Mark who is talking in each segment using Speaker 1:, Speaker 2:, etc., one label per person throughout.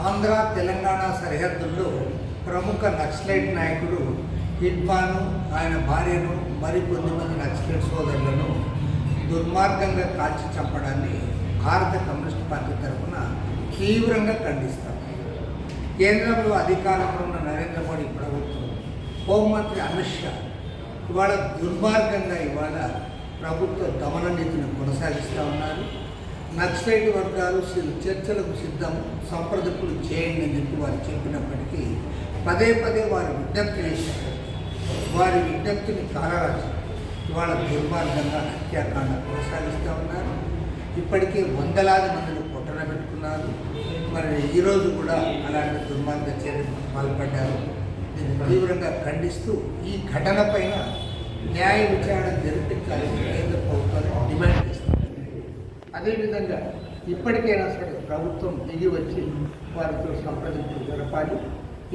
Speaker 1: ఆంధ్ర తెలంగాణ సరిహద్దుల్లో ప్రముఖ నక్సలైట్ నాయకుడు హిడ్మాను ఆయన భార్యను మరికొన్ని మంది నక్సలైట్ సోదరులను దుర్మార్గంగా కాల్చి చంపడాన్ని భారత కమ్యూనిస్ట్ పార్టీ తరఫున తీవ్రంగా ఖండిస్తాం కేంద్రంలో అధికారంలో ఉన్న నరేంద్ర మోడీ ప్రభుత్వం హోంమంత్రి అమిత్ షా ఇవాళ దుర్మార్గంగా ఇవాళ ప్రభుత్వ దమన నీతిని కొనసాగిస్తూ ఉన్నారు. నక్సలైట్ వర్గాలు చర్చలకు సిద్ధం సంప్రదింపులు చేయండి అని చెప్పి వారు చెప్పినప్పటికీ పదే పదే వారు విజ్ఞప్తి చేశారు. వారి విజ్ఞప్తిని కాలరాసి ఇవాళ దుర్మార్గంగా హత్యాకాండ కొనసాగిస్తూ ఉన్నారు. ఇప్పటికే వందలాది మందిని పొట్టన పెట్టుకున్నారు. మరి ఈరోజు కూడా అలాంటి దుర్మార్గ చర్యలకు పాల్పడ్డారు. దీన్ని తీవ్రంగా ఖండిస్తూ ఈ ఘటన పైన న్యాయ విచారణ జరిపించాలి కేంద్ర ప్రభుత్వాన్ని డిమాండ్ చేస్తారు అదేవిధంగా ఇప్పటికైనా సరే ప్రభుత్వం దిగి వచ్చి వారితో సంప్రదింపులు జరపాలి.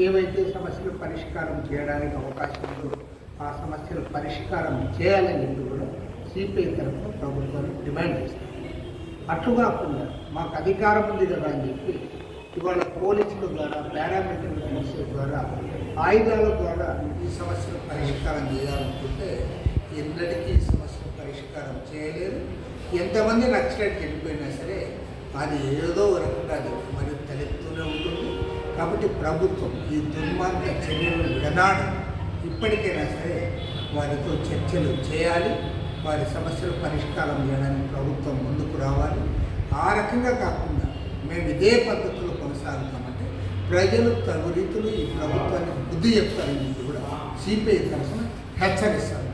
Speaker 1: ఏవైతే సమస్యలు పరిష్కారం చేయడానికి అవకాశం ఉందో ఆ సమస్యలు పరిష్కారం చేయాలని కూడా సిపిఐ తరఫున ప్రభుత్వాన్ని డిమాండ్ చేస్తారు అట్లు కాకుండా మాకు అధికారం ఉంది కదా అని చెప్పి ఇవాళ పోలీసుల ద్వారా పారామిలిటరీ సమస్యల ద్వారా ఆయుధాల ద్వారా ఈ సమస్యలు పరిష్కారం చేయాలనుకుంటే ఎన్నటికీ ఈ సమస్యలు పరిష్కారం చేయలేదు ఎంతమంది నక్సలైట్ వెళ్ళిపోయినా సరే అది ఏదో రకంగా అది మరి తలెత్తూనే ఉంటుంది. కాబట్టి ప్రభుత్వం ఈ దుర్మార్గ చర్యలు విడనాడి ఇప్పటికైనా సరే వారితో చర్చలు చేయాలి. వారి సమస్యలు పరిష్కారం చేయడానికి ప్రభుత్వం ముందుకు రావాలి. ఆ రకంగా కాకుండా మేము ఇదే పద్ధతిలో కొనసాగుతామంటే ప్రజలు తగు రీతిలో ఈ ప్రభుత్వాన్ని బుద్ధి చెప్తారని కూడా సిపిఐ తరఫున హెచ్చరిస్తారు